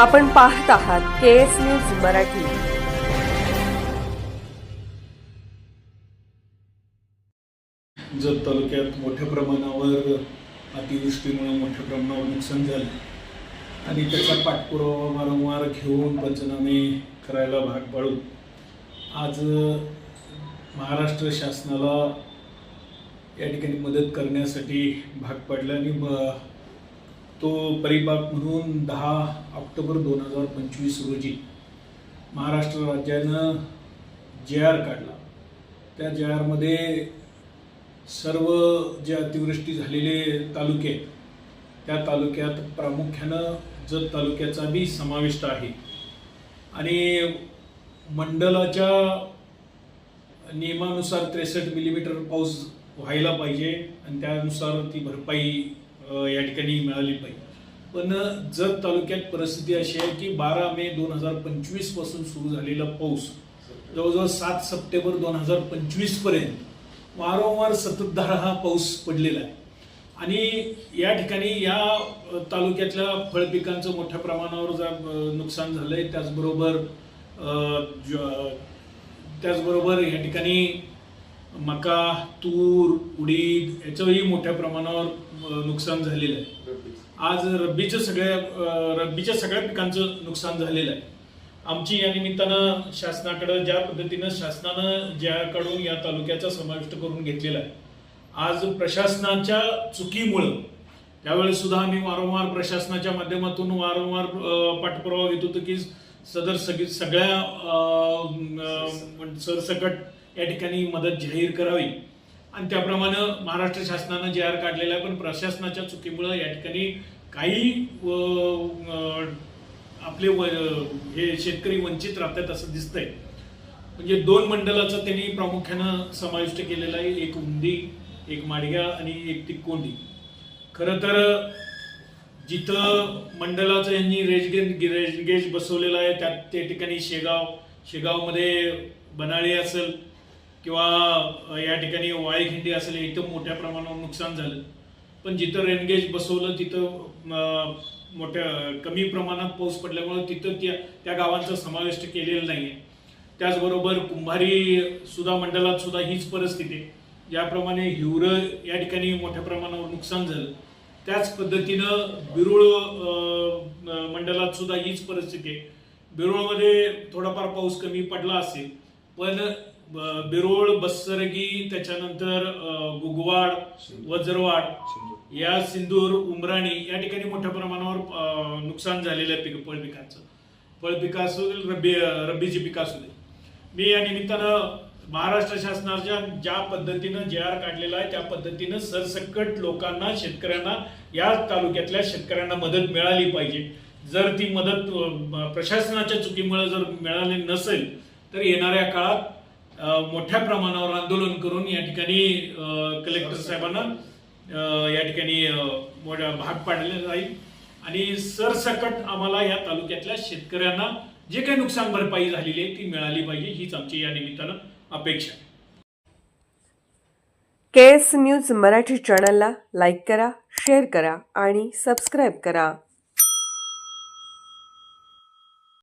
आपण पाहत आहात K S news Marathi. Jat तालुक्यात मोठ्या प्रमाणावर अतिवृष्टीमुळे मोठ्या प्रमाणावर नुकसान झालं. आणि त्याचा पाठपुरावा वारंवार घेऊन पंचनामे करायला भाग पाडून आज महाराष्ट्र शासनाला या ठिकाणी मदत करण्यासाठी भाग पडला आणि तो परिपाक म्हणून दहा ऑक्टोबर दोन हजार पंचवीस रोजी महाराष्ट्र राज्यानं जे आर काढला. त्या जे आरमध्ये सर्व जे अतिवृष्टी झालेले तालुके आहेत त्या तालुक्यात प्रामुख्यानं जत तालुक्याचा बी समाविष्ट आहे. आणि मंडलाच्या नियमानुसार त्रेसष्ट मिलीमीटर पाऊस व्हायला पाहिजे आणि त्यानुसार ती भरपाई या ठिकाणी मिळाली पाहिजे. पण जत तालुक्यात परिस्थिती अशी आहे की बारा मे दोन हजार पंचवीसपासून सुरू झालेला पाऊस जवळजवळ सात सप्टेंबर दोन हजार पंचवीसपर्यंत वारंवार सततधार हा पाऊस पडलेला आहे. आणि या ठिकाणी या तालुक्यातल्या फळपिकांचं मोठ्या प्रमाणावर जा- नुकसान झालंय त्याचबरोबर त्याचबरोबर या ठिकाणी मका तूर उडीद याचंही मोठ्या प्रमाणावर नुकसान झालेलं आहे. आज रब्बीच्या सगळ्या रब्बीच्या सगळ्या पिकांचं नुकसान झालेलं आहे. आमची या निमित्तानं शासनाकडे ज्या पद्धतीनं शासनानं ज्याकडून या तालुक्याचा समाविष्ट करून घेतलेला आहे आज प्रशासनाच्या चुकीमुळं त्यावेळेस सुद्धा आम्ही वारंवार प्रशासनाच्या माध्यमातून वारंवार पाठपुरावा घेत होतो की सदर सगळी सगळ्या सरसकट या ठिकाणी मदत जाहीर करावी. आणि त्याप्रमाणे महाराष्ट्र शासनानं जे आर काढलेला आहे पण प्रशासनाच्या चुकीमुळं या ठिकाणी काही आपले व- हे शेतकरी वंचित राहतात असं दिसतंय. म्हणजे दोन मंडलाचं त्यांनी प्रामुख्यानं समाविष्ट केलेलं आहे एक उंदी एक माडग्या आणि एक तिकोंडी. खरं तर जिथं मंडलाचं यांनी रेजगेज रेजगेज बसवलेलं आहे त्या त्या ठिकाणी शेगाव शेगावमध्ये बनाळी असेल किंवा या ठिकाणी वाळीखिंडी असेल इथं मोठ्या प्रमाणावर नुकसान झालं. पण जिथं रेनगेज बसवलं तिथं मोठ्या कमी प्रमाणात पाऊस पडल्यामुळे तिथं त्या त्या गावांचा समाविष्ट केलेला आहे त्याचबरोबर कुंभारी सुद्धा मंडळात सुद्धा हीच परिस्थिती आहे. ज्याप्रमाणे हिवर या ठिकाणी मोठ्या प्रमाणावर नुकसान झालं. त्याच पद्धतीनं बिरुळ मंडळात सुद्धा हीच परिस्थिती आहे. बिरुळमध्ये थोडाफार पाऊस कमी पडला असेल पण बिरोळ बस्सरगी त्याच्यानंतर गुगवाड वज्रवाड या सिंदूर उमराणी या ठिकाणी मोठ्या प्रमाणावर नुकसान झालेलं आहे पिक फळपिकांचं फळपिकं असू दे, रब्बी रब्बीची पिकं असू दे. मी या निमित्तानं महाराष्ट्र शासनाच्या ज्या पद्धतीनं जे आर काढलेला आहे त्या पद्धतीनं सरसकट लोकांना शेतकऱ्यांना या तालुक्यातल्या शेतकऱ्यांना मदत मिळाली पाहिजे. जर ती मदत प्रशासनाच्या चुकीमुळे जर मिळाली नसेल तर येणाऱ्या काळात मोठ्या प्रमाणावर आंदोलन करून या ठिकाणी कलेक्टर साहेबांना या ठिकाणी भाग पाडले जाईल. आणि सरसकट आम्हाला या तालुक्यातल्या शेतकऱ्यांना जे काही नुकसान भरपाई झालेली आहे ती मिळाली पाहिजे हीच आमची या निमित्तानं अपेक्षा आहे. के एस न्यूज मराठी चॅनलला लाईक करा शेअर करा आणि सबस्क्राईब करा.